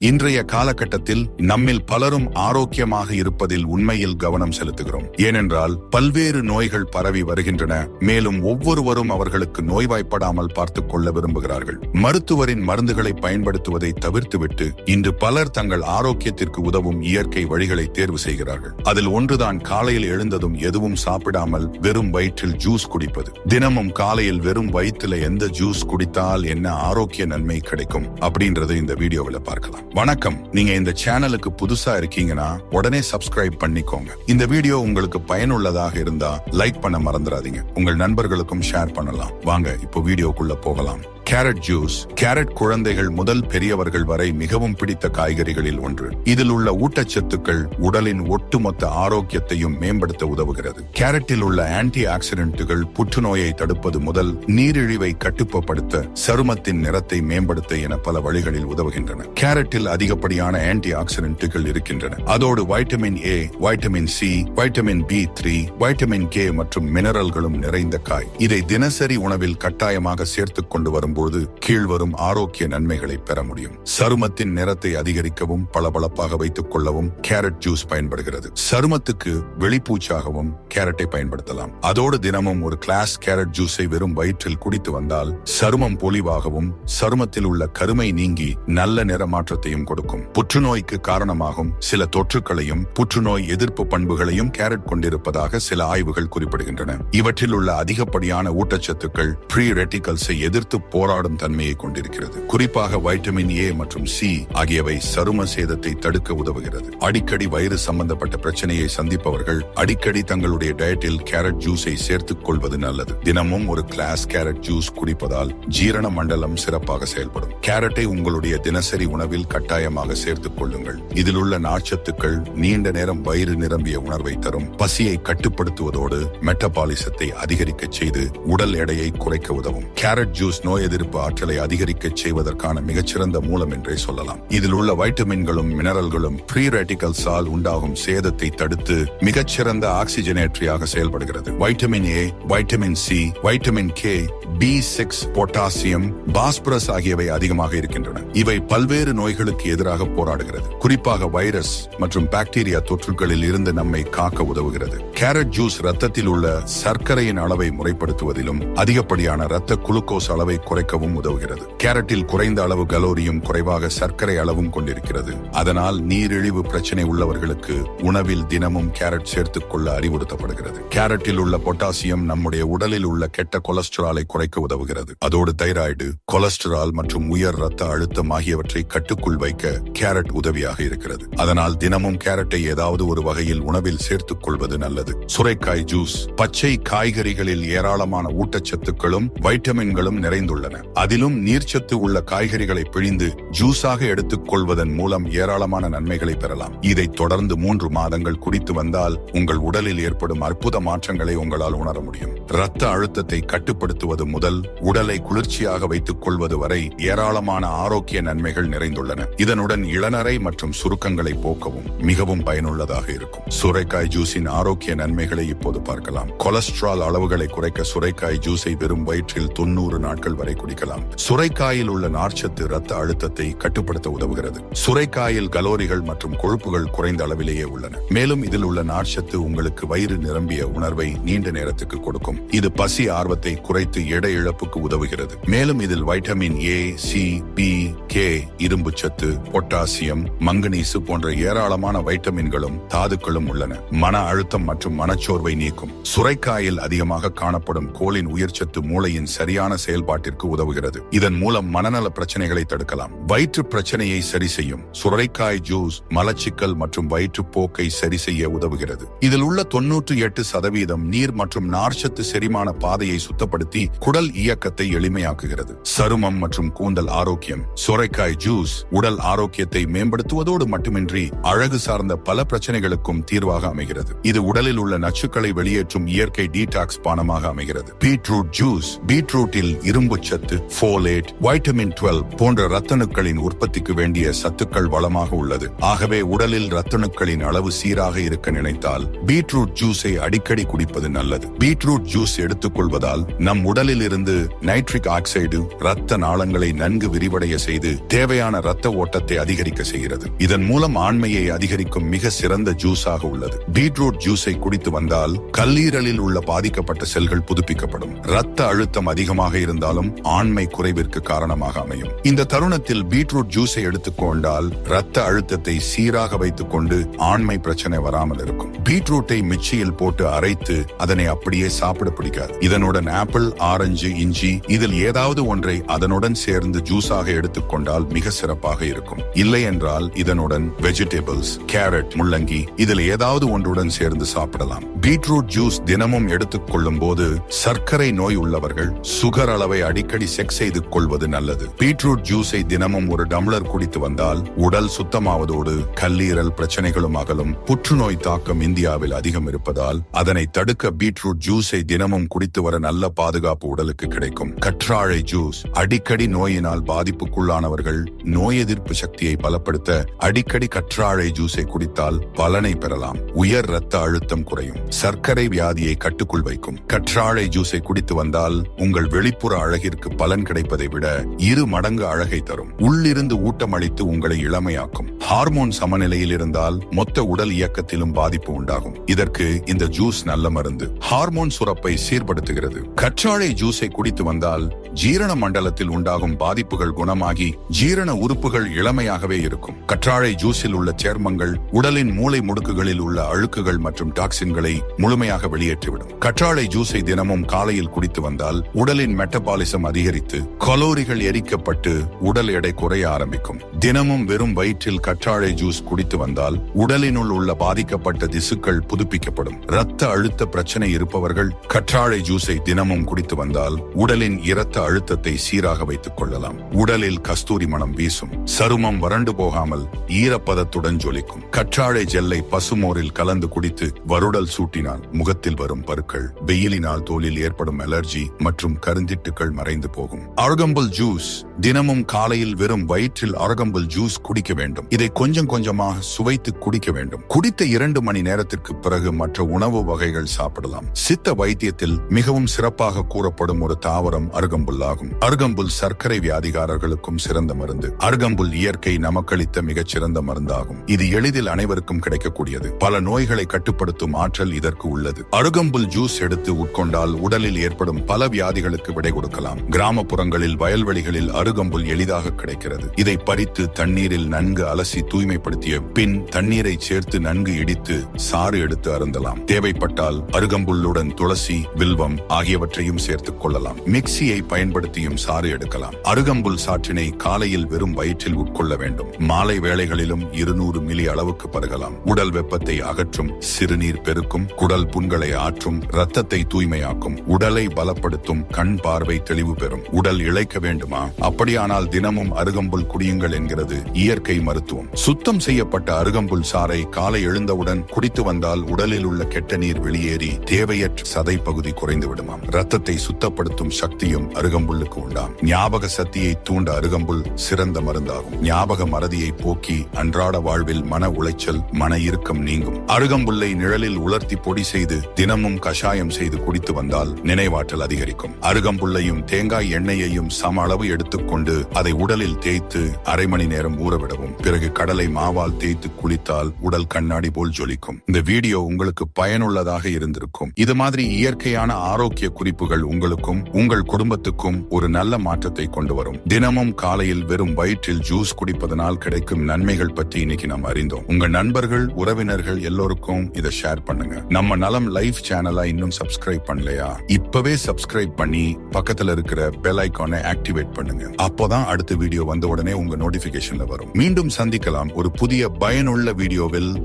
இன்றைய காலகட்டத்தில் நம்மில் பலரும் ஆரோக்கியமாக இருப்பதில் உண்மையில் கவனம் செலுத்துகிறோம். ஏனென்றால் பல்வேறு நோய்கள் பரவி வருகின்றன. மேலும் ஒவ்வொருவரும் அவர்களுக்கு நோய்வாய்ப்படாமல் பார்த்துக் கொள்ள விரும்புகிறார்கள். மருத்துவரின் மருந்துகளை பயன்படுத்துவதை தவிர்த்துவிட்டு இன்று பலர் தங்கள் ஆரோக்கியத்திற்கு உதவும் இயற்கை வழிகளை தேர்வு செய்கிறார்கள். அதில் ஒன்றுதான் காலையில் எழுந்ததும் எதுவும் சாப்பிடாமல் வெறும் வயிற்றில் ஜூஸ் குடிப்பது. தினமும் காலையில் வெறும் வயிற்றுல எந்த ஜூஸ் குடித்தால் என்ன ஆரோக்கிய நன்மை கிடைக்கும் அப்படின்றத இந்த வீடியோவில் பார்க்கலாம். வணக்கம். நீங்க இந்த சேனலுக்கு புதுசா இருக்கீங்கன்னா உடனே சப்ஸ்கிரைப் பண்ணிக்கோங்க. இந்த வீடியோ உங்களுக்கு பயனுள்ளதாக இருந்தா லைக் பண்ண மறந்துடாதீங்க. உங்கள் நண்பர்களுக்கும் ஷேர் பண்ணலாம். வாங்க இப்போ வீடியோக்குள்ள போகலாம். கேரட் ஜூஸ் கேரட் குழந்தைகள் முதல் பெரியவர்கள் வரை மிகவும் பிடித்த காய்கறிகளில் ஒன்று. இதில் உள்ள ஊட்டச்சத்துக்கள் உடலின் ஒட்டுமொத்த ஆரோக்கியத்தையும் மேம்படுத்த உதவுகிறது. கேரட்டில் உள்ள ஆன்டி ஆக்சிடென்ட்டுகள் புற்றுநோயை தடுப்பது முதல் நீரிழிவை கட்டுப்படுத்த சருமத்தின் நிறத்தை மேம்படுத்த என பல வழிகளில் உதவுகின்றன. கேரட்டில் அதிகப்படியான ஆன்டி ஆக்சிடென்ட்டுகள் இருக்கின்றன. அதோடு vitamin A vitamin C vitamin B three vitamin K மற்றும் மினரல்களும் நிறைந்த காய். இதை தினசரி உணவில் கட்டாயமாக சேர்த்துக் கொண்டு வரும் போது கீழ்வரும் ஆரோக்கிய நன்மைகளை பெற முடியும். சருமத்தின் நிறத்தை அதிகரிக்கவும் பளபளப்பாக வைத்துக் கொள்ளவும் கேரட் ஜூஸ் பயன்படுகிறது. சருமத்துக்கு வெளிப்பூச்சாகவும் கேரட்டை பயன்படுத்தலாம். அதோடு தினமும் ஒரு கிளாஸ் கேரட் ஜூஸை வெறும் வயிற்றில் குடித்து வந்தால் சருமம் பொலிவாகவும் சருமத்தில் உள்ள கருமை நீங்கி நல்ல நிற மாற்றத்தையும் கொடுக்கும். புற்றுநோய்க்கு காரணமாகும் சில தொற்றுக்களையும் புற்றுநோய் எதிர்ப்பு பண்புகளையும் கேரட் கொண்டிருப்பதாக சில ஆய்வுகள் குறிப்பிடுகின்றன. இவற்றில் உள்ள அதிகப்படியான ஊட்டச்சத்துக்கள் ப்ரீ ரெட்டிகல்ஸை எதிர்த்து போராடும் தன்மையை கொண்டிருக்கிறது. குறிப்பாக வைட்டமின் ஏ மற்றும் சி ஆகியவை சரும சேதத்தை தடுக்க உதவுகிறது. அடிக்கடி வயிறு சம்பந்தப்பட்ட பிரச்சனையை சந்திப்பவர்கள் அடிக்கடி தங்களுடைய டயட்டில் கேரட் ஜூஸை சேர்த்துக் கொள்வது நல்லது. தினமும் ஒரு கிளாஸ் கேரட் ஜூஸ் குடிப்பதால் ஜீரண மண்டலம் சிறப்பாக செயல்படும். கேரட்டை உங்களுடைய தினசரி உணவில் கட்டாயமாக சேர்த்துக் கொள்ளுங்கள். இதில் உள்ள நார்ச்சத்துக்கள் நீண்ட நேரம் வயிறு நிரம்பிய உணர்வை தரும். பசியை கட்டுப்படுத்துவதோடு மெட்டபாலிசத்தை அதிகரிக்க செய்து உடல் எடையை குறைக்க உதவும். கேரட் ஜூஸ் நோய் எதிர்ப்பு ஆற்றலை அதிகரிக்க செய்வதற்கான மிகச்சிறந்த மூலம் என்றே சொல்லலாம். இதில் உள்ள வைட்டமின்களும் மினரல்களும் ஃப்ரீ ரெட்டிகல்ஸால் உண்டாகும் சேதத்தை தடுத்து மிகச்சிறந்த ஆக்சிஜனேற்றியாக செயல்படுகிறது. Vitamin A vitamin C vitamin K B six potassium phosphorus ஆகியவை அதிகமாக இருக்கின்றன. இவை பல்வேறு நோய்களுக்கு எதிராக போராடுகிறது. குறிப்பாக வைரஸ் மற்றும் பாக்டீரியா தொற்றுகளில் இருந்து நம்மை காக்க உதவுகிறது. கேரட் ஜூஸ் ரத்தத்தில் உள்ள சர்க்கரையின் அளவை முறைப்படுத்துவதிலும் அதிகப்படியான ரத்த குளுக்கோஸ் அளவை குறைக்கவும் உதவுகிறது. கேரட்டில் குறைந்த அளவு கலோரியும் குறைவாக சர்க்கரை அளவும் கொண்டிருக்கிறது. அதனால் நீரிழிவு பிரச்சனை உள்ளவர்களுக்கு உணவில் தினமும் கேரட் சேர்த்துக் கொள்ள அறிவுறுத்தப்படுகிறது. கேரட்டில் உள்ள பொட்டாசியம் நம்முடைய உடலில் உள்ள கெட்ட கொலஸ்ட்ராலை குறைக்க உதவுகிறது. அதோடு தைராய்டு கொலஸ்ட்ரால் மற்றும் உயர் ரத்த அழுத்தம் ஆகியவற்றை கட்டுக்குள் வைக்க கேரட் உதவியாக இருக்கிறது. அதனால் தினமும் கேரட்டை ஏதாவது ஒரு வகையில் உணவில் சேர்த்துக் கொள்வது நல்லது. சுரைக்காய் ஜூஸ் பச்சை காய்கறிகளில் ஏராளமான ஊட்டச்சத்துக்களும் வைட்டமின்களும் நிறைந்துள்ளன. அதிலும் நீர்ச்சத்து உள்ள காய்கறிகளை பிழிந்து ஜூஸாக எடுத்துக் கொள்வதன் மூலம் ஏராளமான நன்மைகளை பெறலாம். இதை தொடர்ந்து மூன்று மாதங்கள் குடித்து வந்தால் உங்கள் உடலில் ஏற்படும் அற்புத மாற்றங்களை உங்களால் உணர முடியும். இரத்த அழுத்தத்தை கட்டுப்படுத்துவது முதல் உடலை குளிர்ச்சியாக வைத்துக் கொள்வது வரை ஏராளமான ஆரோக்கிய நன்மைகள் நிறைந்துள்ளன. இதனுடன் இளநரை மற்றும் சுருக்கங்களை போக்கவும் மிகவும் பயனுள்ளதாக இருக்கும். சுரைக்காய் ஜூஸின் ஆரோக்கிய நன்மைகளை இப்போது பார்க்கலாம். கொலஸ்ட்ரால் அளவுகளை குறைக்க சுரைக்காய் ஜூஸை வெறும் வயிற்றில் தொண்ணூறு நாட்கள் வரை குடிக்கலாம். சுரைக்காயில் உள்ள நார்ச்சத்து இரத்த அழுத்தத்தை கட்டுப்படுத்த உதவுகிறது. சுரைக்காயில் கலோரிகள் மற்றும் கொழுப்புகள் குறைந்த அளவிலேயே உள்ளன. மேலும் இதில் உள்ள நார்ச்சத்து உங்களுக்கு வயிறு நிரம்பிய உணர்வை நீண்ட நேரத்துக்கு கொடுக்கும். இது பசி ஆர்வத்தை குறைத்து எடை இழப்புக்கு உதவுகிறது. மேலும் இதில் vitamin A C B K இரும்பு சத்து பொட்டாசியம் மங்கனீசு போன்ற ஏராளமான வைட்டமின்களும் தாதுக்களும் உள்ளன. மன அழுத்தம் மற்றும் மனச்சோர்வை நீக்கும். சுரைக்காயில் அதிகமாக காணப்படும் கோலின் உயிர்ச்சத்து மூளையின் சரியான செயல்பாட்டிற்கு உதவுகிறது. இதன் மூலம் மனநல பிரச்சனைகளை தடுக்கலாம். வயிற்று பிரச்சனையை சரி செய்யும். சுரைக்காய் ஜூஸ் மலச்சிக்கல் மற்றும் வயிற்றுப் போக்கை சரி செய்ய உதவுகிறது. இதில் உள்ள தொன்னூற்றி எட்டு சதவீதம் நீர் மற்றும் நார்ச்சத்து செரிமான பாதையை சுத்தப்படுத்தி குடல் இயக்கத்தை எளிமையாக்குகிறது. சருமம் மற்றும் கூந்தல் ஆரோக்கியம் சுரைக்காய் ஜூஸ் உடல் ஆரோக்கியத்தை மேம்படுத்துவதோடு மட்டுமின்றி அழகு சார்ந்த பல பிரச்சனைகளுக்கும் தீர்வாக அமைகிறது. இது உடலில் உள்ள நச்சுக்களை வெளியேற்றும் இயற்கை டீடாக்ஸ் பானமாக அமைகிறது. பீட்ரூட் ஜூஸ் பீட்ரூட்டில் இரும்பு சத்து போலேட் வைட்டமின் டுவெல் போன்ற ரத்தணுக்களின் உற்பத்திக்கு வேண்டிய சத்துக்கள் வளமாக உள்ளது. ஆகவே உடலில் ரத்தணுக்களின் அளவு சீராக இருக்க நினைத்தால் பீட்ரூட் ஜூஸை அடிக்கடி குடிப்பது நல்லது. பீட்ரூட் ஜூஸ் எடுத்துக்கொள்வதால் நம் உடலில் உடலில் நைட்ரிக் ஆக்சைடு இரத்த நாளங்களை நன்கு விரிவடைய செய்து தேவையான இரத்த ஓட்டத்தை அதிகரிக்க செய்கிறது. இதன் மூலம் ஆண்மையை அதிகரிக்கும் மிக சிறந்த ஜூஸாக உள்ளது. பீட்ரூட் ஜூஸை குடித்து வந்தால் கல்லீரலில் உள்ள பாதிக்கப்பட்ட செல்கள் புதுப்பிக்கப்படும். இரத்த அழுத்தம் அதிகமாக இருந்தாலும் ஆண்மை குறைவிற்கு காரணமாக அமையும். இந்த தருணத்தில் பீட்ரூட் ஜூஸை எடுத்துக்கொண்டால் இரத்த அழுத்தத்தை சீராக வைத்துக் கொண்டு ஆண்மை பிரச்சனை வராமல் இருக்கும். பீட்ரூட்டை மிச்சியில் போட்டு அரைத்து அதனை அப்படியே சாப்பிட பிடிக்காது. இதனுடன் ஆப்பிள் ஆரஞ்சு இஞ்சி இதில் ஏதாவது ஒன்றை அதனுடன் சேர்ந்து ஜூஸாக எடுத்துக்கொண்டால் மிக சிறப்பாக இருக்கும். இல்லை என்றால் இதனுடன் வெஜிடபிள்ஸ் கேரட் முள்ளங்கி இதில் ஏதாவது ஒன்றுடன் சேர்ந்து சாப்பிடலாம். பீட்ரூட் ஜூஸ் தினமும் எடுத்துக்கொள்ளும் போது சர்க்கரை நோய் உள்ளவர்கள் சுகர் அளவை அடிக்கடி செக் செய்து கொள்வது நல்லது. பீட்ரூட் ஜூஸை தினமும் ஒரு டம்ளர் குடித்து வந்தால் உடல் சுத்தமாவதோடு கல்லீரல் பிரச்சனைகளும் அகலும். புற்றுநோய் தாக்கம் இந்தியாவில் அதிகம் இருப்பதால் அதனை தடுக்க பீட்ரூட் ஜூஸை தினமும் குடித்து வர நல்ல பாதுகாப்பு உடலுக்கு கிடைக்கும். கற்றாழை ஜூஸ் அடிக்கடி நோயினால் பாதிப்புக்குள்ளானவர்கள் நோய் எதிர்ப்பு சக்தியை பலப்படுத்த அடிக்கடி கற்றாழை ஜூஸை குடித்தால் பலனை பெறலாம். உயர் ரத்த அழுத்தம் குறையும். சர்க்கரை வியாதியை கட்டுக்குள் வைக்கும். கற்றாழை ஜூஸை குடித்து வந்தால் உங்கள் வெளிப்புற அழகிற்கு பலன் கிடைப்பதை விட இரு மடங்கு அழகை தரும். உள்ளிருந்து ஊட்டம் அளித்து உங்களை இளமையாக்கும். ஹார்மோன் சமநிலையில் இருந்தால் மொத்த உடல் இயக்கத்திலும் பாதிப்பு உண்டாகும். இதற்கு இந்த ஜூஸ் நல்ல மருந்து. ஹார்மோன் சுரப்பை சீர்படுத்துகிறது. கற்றாழை ஜூஸை குடித்து வந்தால் ஜீரண மண்டலத்தில் உண்டாகும் பாதிப்புகள் குணமாகி ஜீரண உறுப்புகள் இளமையாகவே இருக்கும். கற்றாழை ஜூஸில் உள்ள சேர்மங்கள் உடலின் மூளை முடுக்குகளில் உள்ள அழுக்குகள் மற்றும் டாக்ஸின்களை முழுமையாக வெளியேற்றிவிடும். கற்றாழை ஜூஸை தினமும் காலையில் குடித்து வந்தால் உடலின் மெட்டபாலிசம் அதிகரித்து கலோரிகள் எரிக்கப்பட்டு உடல் எடை குறைய ஆரம்பிக்கும். தினமும் வெறும் வயிற்றில் கற்றாழை ஜூஸ் குடித்து வந்தால் உடலினுள் உள்ள பாதிக்கப்பட்ட திசுக்கள் புதுப்பிக்கப்படும். இரத்த அழுத்த பிரச்சனை இருப்பவர்கள் கற்றாழை ஜூஸை தினமும் குடித்து வந்தால் உடலின் இரத்த அழுத்தத்தை சீராக வைத்துக் கொள்ளலாம். உடலில் கஸ்தூரி மனம் வீசும். சருமம் வறண்டு போகாமல் ஈரப்பதத்துடன் ஜொலிக்கும். கற்றாழை ஜெல்லை பசுமோரில் கலந்து குடித்து வருடல் சூட்டினால் முகத்தில் வரும் பருக்கள் வெயிலினால் தோலில் ஏற்படும் அலர்ஜி மற்றும் கருந்திட்டுகள் மறைந்து போகும். அழகம்பல் ஜூஸ் தினமும் காலையில் வெறும் வயிற்றில் அருகம்புல் ஜூஸ் குடிக்க வேண்டும். இதை கொஞ்சம் கொஞ்சமாக சுவைத்து குடிக்க வேண்டும். குடித்த இரண்டு மணி நேரத்திற்கு பிறகு மற்ற உணவு வகைகள் சாப்பிடலாம். சித்த வைத்தியத்தில் மிகவும் சிறப்பாக கூறப்படும் ஒரு தாவரம் அருகம்புல் ஆகும். அருகம்புல் சர்க்கரை வியாதிகாரர்களுக்கும் சிறந்த மருந்து. அருகம்புல் இயற்கை நமக்களித்த மிகச்சிறந்த மருந்தாகும். இது எளிதில் அனைவருக்கும் கிடைக்கக்கூடியது. பல நோய்களை கட்டுப்படுத்தும் ஆற்றல் இதற்கு உள்ளது. அருகம்புல் ஜூஸ் எடுத்து உட்கொண்டால் உடலில் ஏற்படும் பல வியாதிகளுக்கு விடை கொடுக்கலாம். கிராமப்புறங்களில் வயல்வெளிகளில் அரு அருகம்புல் எளிதாக கிடைக்கிறது. இதை பறித்து தண்ணீரில் நன்கு அலசி தூய்மைப்படுத்திய பின் தண்ணீரை சேர்த்து நன்கு இடித்து சாறு எடுத்து அருந்தலாம். தேவைப்பட்டால் அருகம்புல்லுடன் துளசி வில்வம் ஆகியவற்றையும் சேர்த்துக் கொள்ளலாம். மிக்சியை பயன்படுத்தியும் சாறு எடுக்கலாம். அருகம்புல் சாற்றினை காலையில் வெறும் வயிற்றில் உட்கொள்ள வேண்டும். மாலை வேளைகளிலும் இருநூறு மில்லி அளவுக்கு பருகலாம். உடல் வெப்பத்தை அகற்றும் சிறுநீர் பெருக்கும் குடல் புண்களை ஆற்றும் ரத்தத்தை தூய்மையாக்கும் உடலை பலப்படுத்தும் கண் பார்வை தெளிவு பெறும். உடல் இழைக்க வேண்டுமா? அப்படியானால் தினமும் அருகம்புல் குடியுங்கள் என்கிறது இயற்கை மருத்துவம். சுத்தம் செய்யப்பட்ட அருகம்புல் சாறை காலை எழுந்தவுடன் குடித்து வந்தால் உடலில் உள்ள கெட்ட நீர் வெளியேறி தேவையற்ற சதை பகுதி குறைந்து விடுமாம். ரத்தத்தை சுத்தப்படுத்தும் சக்தியும் அருகம்புல்லுக்கு உண்டாம். ஞாபக சக்தியை தூண்ட அருகம்புல் சிறந்த மருந்தாகும். ஞாபக மறதியை போக்கி அன்றாட வாழ்வில் மன உளைச்சல் மன இறுக்கம் நீங்கும். அருகம்புல்லை நிழலில் உலர்த்தி பொடி செய்து தினமும் கஷாயம் செய்து குடித்து வந்தால் நினைவாற்றல் அதிகரிக்கும். அருகம்புல்லையும் தேங்காய் எண்ணெயையும் சம அளவு எடுத்து எடுத்துக்கொண்டு அதை உடலில் தேய்த்து அரை மணி நேரம் ஊறவிடவும். பிறகு கடலை மாவால் தேய்த்து குளித்தால் உடல் கண்ணாடி போல் ஜொலிக்கும். இந்த வீடியோ உங்களுக்கு பயனுள்ளதாக இருந்திருக்கும். இது மாதிரி இயற்கையான ஆரோக்கிய குறிப்புகள் உங்களுக்கும் உங்கள் குடும்பத்துக்கும் ஒரு நல்ல மாற்றத்தை கொண்டு வரும். தினமும் காலையில் வெறும் வயிற்றில் ஜூஸ் குடிப்பதனால் கிடைக்கும் நன்மைகள் பற்றி இன்னைக்கு நாம் அறிந்தோம். உங்க நண்பர்கள் உறவினர்கள் எல்லோருக்கும் இதை ஷேர் பண்ணுங்க. நம்ம நலம் லைஃப் சேனலா இன்னும் சப்ஸ்கிரைப் பண்ணலையா? இப்பவே சப்ஸ்கிரைப் பண்ணி பக்கத்துல இருக்கிற பெல் ஐக்கானை ஆக்டிவேட் பண்ணுங்க. அப்போதான் அடுத்த வீடியோ வந்த உடனே உங்க நோட்டிபிகேஷன்ல வரும். மீண்டும் சந்திக்கலாம் ஒரு புதிய பயனுள்ள வீடியோவில்.